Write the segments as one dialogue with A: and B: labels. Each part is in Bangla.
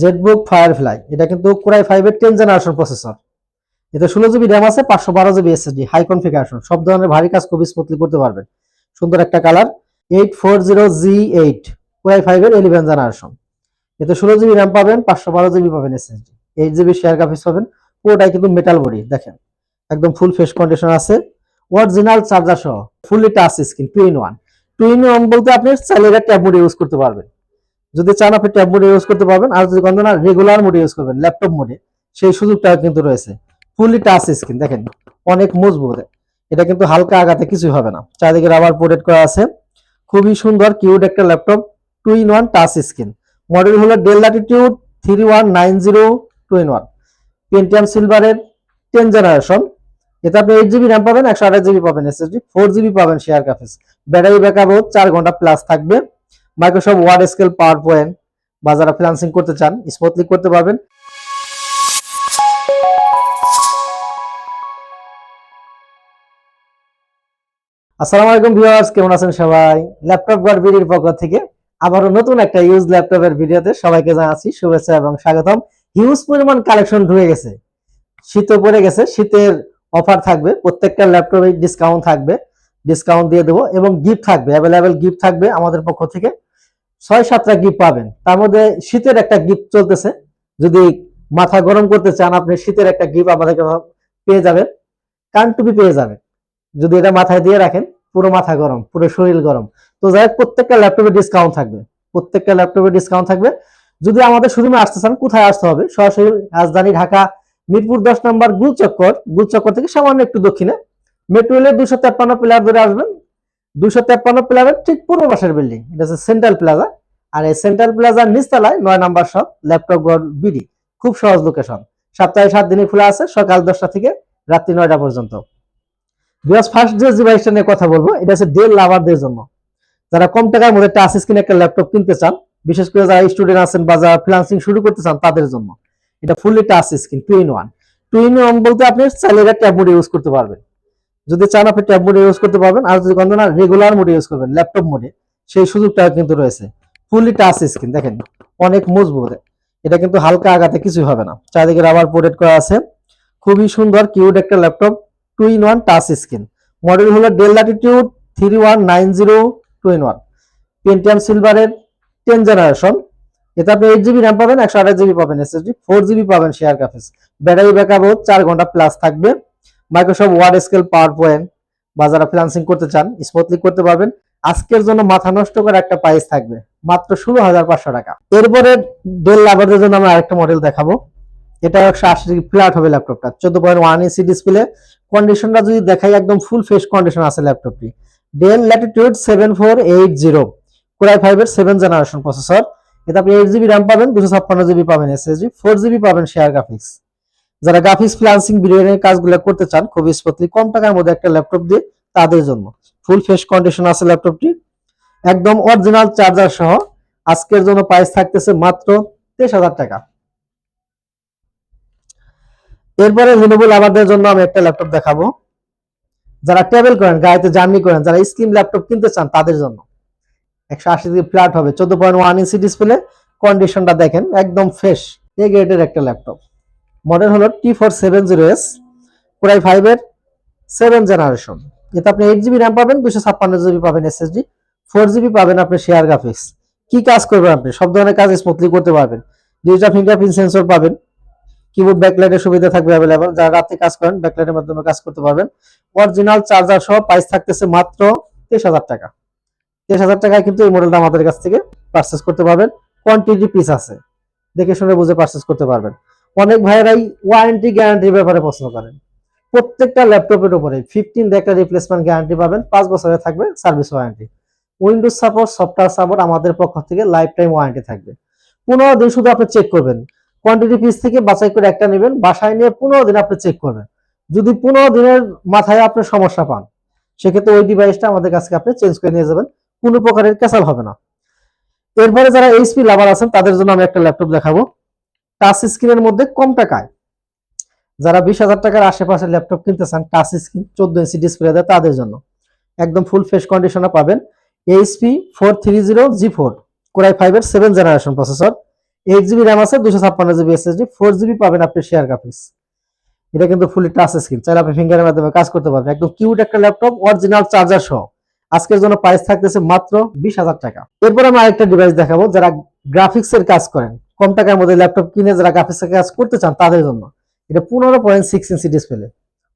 A: জেটবুক ফায়ারফ্লাই এটা কিন্তু কোরাই ফাইভের টেন জেনারেশন প্রসেসর এতে ষোলো জিবি র্যাম আছে, পাঁচশো বারো জিবি এসএসডি হাই কনফিগারেশন সব ধরনের ভারী কাজ খুবই স্মুথলি করতে পারবেন। সুন্দর একটা colour eight four zero G eight core i ফাইভের ইলেভেন জেনারেশন এতে ষোলো জিবি র্যাম পাবেন, পাঁচশো বারো জিবি পাবেন SSD eight GB share graphics পাবেন, পুরোটাই কিন্তু মেটাল বডি দেখেন। একদম ফুল ফেস কন্ডিশন আছে। অরিজিনাল চার্জার সহ fully touch screen two in one two in one বলতে আপনি চাইলে ট্যাব মোডে ইউজ করতে পারবেন। যদি চান আপনি ট্যাব মোডে ইউজ করতে পারবেন, আর যদি কোনো না রেগুলার মোডে ইউজ করবেন ল্যাপটপ মোডে সেই সুযোগটা কিন্তু রয়েছে। ফুললি টাচ স্ক্রিন দেখেন, অনেক মজবুত। এটা কিন্তু হালকা আগাতে কিছুই হবে না। চারিদিকে রাবার প্রোটেক্ট করা আছে। খুবই সুন্দর কিউট একটা laptop two in one touch screen model হলো Dell Latitude three one nine zero two in one Pentium সিলভারের টেন জেনারেশন এতে আপনি এইট জিবি র্যাম পাবেন, একশো আঠাশ জিবি পাবেন এসএসডি ফোর জিবি পাবেন শেয়ার গ্রাফিক্স ব্যাটারি ব্যাকআপ চার ঘণ্টা প্লাস থাকবে। মাইক্রোসফট ওয়ার্ড স্কেল পাওয়ার পয়েন্ট বা যারা ফ্রিলান্সিং করতে চান স্মুথলি করতে পারবেন। আসসালামু আলাইকুম ভিউয়ার্স, কেমন আছেন সবাই? ল্যাপটপ গড ভিডিওর পক্ষ থেকে আবারও নতুন একটা ইউজ ল্যাপটপের ভিডিওতে সবাইকে জানাচ্ছি শুভেচ্ছা এবং স্বাগতম। হিউজ পরিমাণ কালেকশন ঢুকে গেছে। শীতও পড়ে গেছে, শীতের অফার থাকবে, প্রত্যেকটা ল্যাপটপে ডিসকাউন্ট থাকবে। ডিসকাউন্ট দিয়ে দেবো এবং গিফট থাকবে অ্যাভেলেবেল গিফট থাকবে আমাদের পক্ষ থেকে। ছয় সাতটা গিফট পাবেন। তার মধ্যে শীতের একটা গিফট চলতেছে। যদি মাথা গরম করতে চান, আপনি শীতের একটা গিফট আমাদেরকে পেয়ে যাবেন। কান টুপি পেয়ে যাবেন। যদি এটা মাথায় দিয়ে রাখেন, পুরো মাথা গরম, পুরো শরীর গরম। তো যাই হোক, প্রত্যেকটা ল্যাপটপে ডিসকাউন্ট থাকবে। প্রত্যেকটা ল্যাপটপে ডিসকাউন্ট থাকবে। যদি আমাদের শোরুমে আসতে চান, কোথায় আসতে হবে? সরাসরি রাজধানী ঢাকা, মিরপুর দশ নম্বর গুল চক্কর গুল চক্কর থেকে সামান্য একটু দক্ষিণে। মেট্রো রেলের দুশো তেপ্পান্ন প্লেয়ার ধরে আসবেন। দুশো তেপ্পান্ন প্লেয়ারের ঠিক পূর্ব পাশের বিল্ডিং। এটা হচ্ছে সেন্ট্রাল প্লাজা আর এই সেন্ট্রাল প্লাজার নিচতলায় নয় নাম্বার ল্যাপটপ গড় বিডি। খুব সহজ লোকেশন সপ্তাহে সাত দিনই খোলা আছে, সকাল দশটা থেকে রাত্রি নয়টা পর্যন্ত। বিকজ ফার্স্ট যে নিয়ে কথা বলব, এটা হচ্ছে ডেল লাভারদের জন্য। যারা কম টাকার মধ্যে টাচ স্ক্রিন একটা ল্যাপটপ কিনতে চান, বিশেষ করে যারা স্টুডেন্ট আছেন বা যারা ফ্রিলান্সিং শুরু করতে চান, তাদের জন্য। এটা fully touch screen two in one two in one বলতে আপনি চাইলে এটা ট্যাব মোডে ইউজ করতে পারবেন। যদি চান আপনি ট্যাব মোডে ইউজ করতে পারবেন, আর যদি কোনো না রেগুলার মোডে ইউজ করবেন ল্যাপটপ মোডে সেই সুযোগটা কিন্তু রয়েছে। ফুললি টাচ স্ক্রিন দেখেন, অনেক মজবুত। এটা কিন্তু হালকা আগাতে কিছুই হবে না। চারিদিকে রাবার প্রোটেক্ট করা আছে। খুবই সুন্দর কিউড একটা laptop two in one touch screen model হলো Dell Latitude three one nine zero two in one Pentium সিলভারের টেন জেনারেশন এতে আপনি এইট জিবি র্যাম পাবেন, একশো আঠাশ জিবি পাবেন এসএসডি ফোর জিবি পাবেন শেয়ার গ্রাফিক্স ব্যাটারি ব্যাকআপ চার ঘণ্টা প্লাস থাকবে। মাইক্রোসফট ওয়ার্ড স্কেল পাওয়ার পয়েন্ট বা যারা ফ্রিলান্সিং করতে চান স্মুথলি করতে পারবেন। আজকের জন্য মাথা নষ্ট করে একটা প্রাইস থাকবে, মাত্র ষোলো হাজার পাঁচশো টাকা। এরপরে ডেল লাভারদের জন্য আমরা আরেকটা মডেল দেখাবো। এটা একশো আশি ফ্ল্যাট হবে ল্যাপটপটা চোদ্দ পয়েন্ট ওয়ান ইঞ্চি ডিসপ্লে কন্ডিশনটা যদি দেখাই, একদম ফুল ফেস কন্ডিশন আছে ল্যাপটপটি Dell Latitude seven four eight zero core i ফাইভের সেভেন জেনারেশন প্রসেসর এতে আপনি এইট জিবি র্যাম পাবেন, দুশো ছাপ্পান্ন জিবি পাবেন এসএসডি ফোর জিবি পাবেন শেয়ার গ্রাফিক্স যারা গ্রাফিক্স ফ্রিলান্সিং ভিডিওর কাজগুলো করতে চান খুবই স্মুথলি কম টাকার মধ্যে একটা ল্যাপটপ দিয়ে তাদের জন্য। ফুল ফ্রেশ কন্ডিশন আছে ল্যাপটপটি একদম অরিজিনাল চার্জার সহ। আজকের জন্য প্রাইস থাকতেছে মাত্র তেইশ হাজার টাকা। এরপরে রিনুবল আবারদের জন্য আমি একটা ল্যাপটপ দেখাবো। যারা ট্রাভেল করেন, গাড়িতে জার্নি করেন, যারা স্কিম ল্যাপটপ কিনতে চান, তাদের জন্য। একশো আশি ডিগ্রি ফ্ল্যাট হবে, চোদ্দ পয়েন্ট ওয়ান ইঞ্চি ডিসপ্লে কন্ডিশনটা দেখেন, একদম ফ্রেশ এ গ্রেডের একটা ল্যাপটপ মডেল হলো T four seven zero S core i ফাইভের সেভেন জেনারেশন এতে আপনি এইট জিবি র্যাম পাবেন দুশো ছাপ্পান্ন জিবি পাবেন এসএসডি ফোর জিবি পাবেন আপনি শেয়ার গ্রাফিক্স কি কাজ করবেন আপনি? সব ধরনের কাজ স্মুথলি করতে পারবেন। ডিজিটাল ফিঙ্গারপ্রিন্ট সেন্সর পাবেন। কিবোর্ড ব্যাকলাইটের সুবিধা থাকবে অ্যাভেলেবল যারা রাতে কাজ করেন ব্যাকলাইটের মাধ্যমে কাজ করতে পারবেন। অরিজিনাল চার্জার সহ প্রাইস থাকতেছে মাত্র তেইশ হাজার টাকা। তেইশ হাজার টাকায় কিন্তু এই মডেলটা আমাদের কাছ থেকে পারচেস করতে পারবেন। কোয়ান্টিটি পিস আছে। দেখে শুনে বুঝে পারচেস করতে পারবেন। অনেক ভাইয়েরাই ওয়ারেন্টি গ্যারান্টির ব্যাপারে প্রশ্ন করেন। প্রত্যেকটা ল্যাপটপের উপরে ফিফটিন একটা রিপ্লেসমেন্ট গ্যারান্টি পাবেন, পাঁচ বছরে থাকবে service warranty Windows support software support আমাদের পক্ষ থেকে লাইফ টাইম ওয়ারেন্টি থাকবে। পনেরো দিন শুধু আপনি চেক করবেন। কোয়ান্টিটি পিস থেকে বাছাই করে একটা নেবেন, বাসায় নিয়ে পনেরো দিন আপনি চেক করবেন। যদি পনেরো দিনের মাথায় আপনি সমস্যা পান, সেক্ষেত্রে ওই ডিভাইসটা আমাদের কাছে আপনি চেঞ্জ করে নিয়ে যাবেন। কোনো প্রকারের ক্যাসাল হবে না। এরপরে যারা এইচপি লাভার আছেন, তাদের জন্য আমি একটা ল্যাপটপ দেখাবো। টাচ স্ক্রিনের মধ্যে কম টাকায়। যারা বিশ হাজার টাকার আশেপাশে ল্যাপটপ কিনতে চান, টাচ স্ক্রিন চোদ্দ ইঞ্চি ডিসপ্লে দেয় তাদের জন্য। একদম ফুল ফ্রেশ কন্ডিশনে পাবেন। HP four three zero G four core i ফাইভের seven generation processor eight GB RAM আছে, দুশো ছাপ্পান্ন জিবি এসএসডি ফোর জিবি পাবেন আপনি শেয়ার গ্রাফিক্স এটা কিন্তু ফুলি টাচ স্ক্রিন চাইলে আপনি ফিঙ্গারের মাধ্যমে কাজ করতে পারবেন। একদম কিউট একটা ল্যাপটপ অরিজিনাল চার্জার সহ। আজকের জন্য প্রাইস থাকতেছে মাত্র বিশ হাজার টাকা। এরপর আমি আরেকটা ডিভাইস দেখাবো, যারা গ্রাফিক্স এর কাজ করেন। কম টাকার মধ্যে ল্যাপটপ কিনে যারা গ্রাফিক্স এর কাজ করতে চান, তাদের জন্য। এটা পনেরো পয়েন্ট সিক্স ইঞ্চি ডিসপ্লে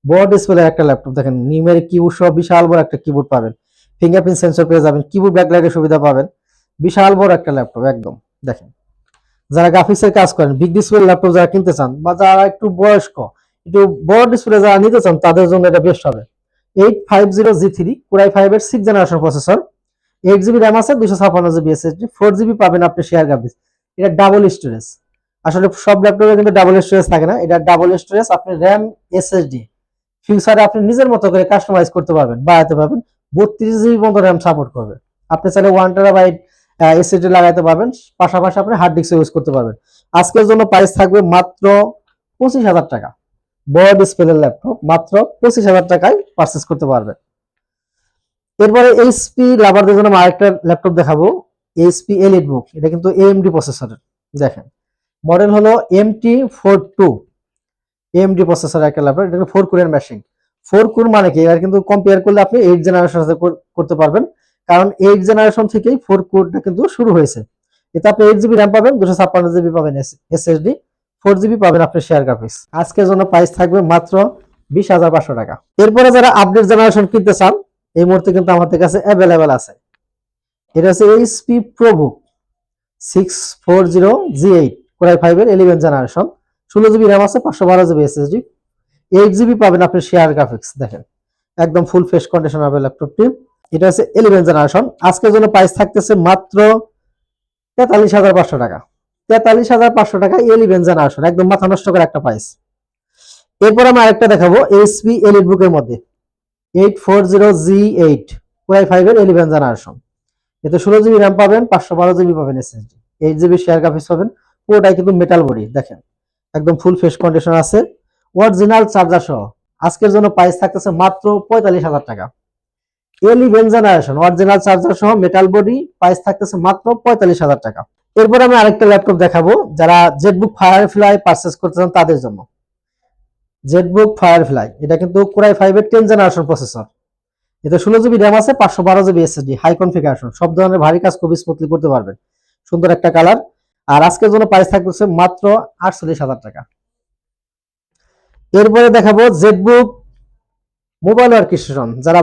A: বড় ডিসপ্লে একটা ল্যাপটপ দেখেন, নিমের কিবোর্ড সহ বিশাল বড় একটা কিবোর্ড পাবেন। ফিঙ্গারপ্রিন্ট সেন্সর পেয়ে যাবেন কিবোর্ড ব্যাকলাইটের সুবিধা পাবেন। বিশাল বড় একটা ল্যাপটপ একদম, দেখেন। যারা গ্রাফিক্স এর কাজ করেন বিগ ডিসপ্লে ল্যাপটপ যারা কিনতে চান বা যারা একটু বয়স্ক, একটু বড় ডিসপ্লে যারা নিতে চান, তাদের জন্য এটা বেস্ট হবে। Eight five zero G three core i five এর six generation processor eight GB RAM আছে দুশো ছাপান্ন জিবি এসএসডি ফোর জিবি পাবেন আপনি শেয়ার গ্রাফিক্স এটা ডাবল স্টোরেজ আসলে সব ল্যাপটপে কিন্তু ডাবল স্টোরেজ থাকে না, এটা ডাবল স্টোরেজ আপনি র্যাম এসএসডি ফিউচারে আপনি নিজের মতো করে কাস্টমাইজ করতে পারবেন, বাড়াতে পারবেন, বত্রিশ জিবি পর্যন্ত র্যাম সাপোর্ট করবে। আপনি চাইলে ওয়ান টেরাবাইট এসএসডি লাগাতে পারবেন, পাশাপাশি আপনি হার্ড ডিস্ক ইউজ করতে পারবেন। আজকের জন্য প্রাইস থাকবে মাত্র পঁচিশ হাজার টাকা। বড় ডিসপ্লের ল্যাপটপ মাত্র পঁচিশ হাজার টাকায় পারচেস করতে পারবেন। এরপরে এইচপি লাভারদের জন্য আরেকটা ল্যাপটপ দেখাবো। এইচপি এলিট বুক এটা কিন্তু এএমডি প্রসেসরের দেখেন মডেল হলো MT four two AMD processor একটা ল্যাপটপ এটা ফোর কোরের মেশিন ফোর কোর মানে কি? এর কিন্তু কম্পেয়ার করলে আপনি এইট জেনারেশন করতে পারবেন। কারণ এইট জেনারেশন থেকেই ফোর কোরটা কিন্তু শুরু হয়েছে। এতে আপনি এইট জিবি র্যাম পাবেন, দুশো ছাপ্পান্ন জিবি পাবেন এস এসএসডি ফোর জিবি পাবেন আপনি শেয়ার গ্রাফিক্স আজকের জন্য প্রাইস থাকবে মাত্র বিশ হাজার পাঁচশো টাকা। এরপরে যারা আপডেট জেনারেশন কিনতে চান, এই মুহূর্তে কিন্তু আমাদের কাছে অ্যাভেলেবেল আছে। এটা হচ্ছে HP ProBook six four zero G eight core i ফাইভের ইলেভেন জেনারেশন ষোলো জিবি র্যাম আছে, পাঁচশো বারো জিবি এসএসডি এইট জিবি পাবেন আপনি শেয়ার গ্রাফিক্স দেখেন। একদম ফুল ফ্রেশ কন্ডিশন হবে ল্যাপটপটি এটা হচ্ছে ইলেভেন জেনারেশন আজকের জন্য প্রাইস থাকতেছে মাত্র তেতাল্লিশ হাজার পাঁচশো টাকা। তেতাল্লিশ হাজার পাঁচশো টাকা ইলেভেন জেনারেশন একদম মাথা নষ্ট করে একটা প্রাইস এরপর আমি আরেকটা দেখাবো এইচপি এলিট বুকের মধ্যে eight four zero G eight Y ফাইভের ইলেভেন জেনারেশন এতে ষোলো জিবি র্যাম পাবেন, পাঁচশো বারো জিবি পাবেন SSD eight GB share graphics পাবেন। পুরোটাই কিন্তু মেটাল বডি দেখেন। একদম ফুল ফ্রেশ কন্ডিশন আছে। অরিজিনাল চার্জার সহ। আজকের জন্য প্রাইস থাকতেছে মাত্র পঁয়তাল্লিশ হাজার টাকা। ইলেভেন জেনারেশন অরিজিনাল চার্জার সহ মেটাল বডি প্রাইস থাকতেছে মাত্র পঁয়তাল্লিশ হাজার টাকা। এরপর আমি আরেকটা ল্যাপটপ দেখাবো, যারা জেটবুক ফায়ারফ্লাই পারচেস করতে চান তাদের জন্য। জেটবুক ফায়ারফ্লাই এটা কিন্তু কোরাই ফাইভের টেন জেনারেশন প্রসেসর এতে ষোলো জিবি র্যাম আছে, পাঁচশো বারো জিবি এসএসডি হাই কনফিগারেশন সব ধরনের ভারী কাজ খুবই স্মুথলি করতে পারবেন। সুন্দর একটা কালার আর আজকের জন্য প্রাইস থাকতেছে মাত্র আটচল্লিশ হাজার টাকা। এরপরে দেখাবো জেটবুক মোবাইল ওয়ার্কেশন যারা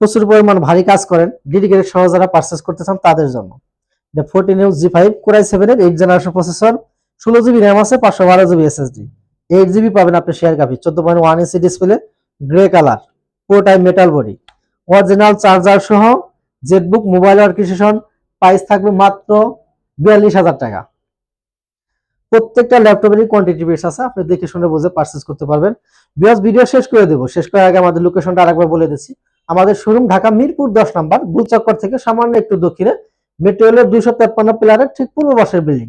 A: প্রচুর পরিমাণ ভারী কাজ করেন ডেডিকেটেড সহ যারা পারচেস করতে চান তাদের জন্য। এটা fourteen G five core i সেভেনের এইট জেনারেশন প্রসেসর ষোলো জিবি র্যাম আছে, পাঁচশো বারো জিবি এসএসডি এইট জিবি পাবেন আপনি শেয়ার গ্রাফিক চোদ্দ পয়েন্ট ওয়ান ইঞ্চি ডিসপ্লে গ্রে কালার পুরোটাই মেটাল বডি অরিজিনাল চার্জার সহ জেটবুক মোবাইল ওয়ার্কেশন প্রাইস থাকবে মাত্র বিয়াল্লিশ হাজার টাকা। প্রত্যেকটা ল্যাপটপেরই কোয়ান্টিটি বেস আছে, আপনি দেখে শুনে বুঝে পারচেস করতে পারবেন। বিকজ ভিডিও শেষ করে দেবো। শেষ করার আগে আমাদের লোকেশনটা আরেকবার বলে দিচ্ছি। আমাদের শোরুম ঢাকা মিরপুর দশ নাম্বার, গুলচক্কর থেকে সামান্য একটু দক্ষিণে মেট্রোলের দুইশো তেপ্পান্ন পিলারের ঠিক পূর্ব পাশের বিল্ডিং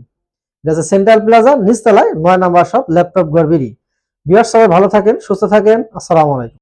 A: হচ্ছে সেন্ট্রাল প্লাজা নিচতলায় নয় নাম্বার সব ল্যাপটপ গড়বিরি বিয়ার সবাই ভালো থাকেন, সুস্থ থাকেন। আসসালামু আলাইকুম।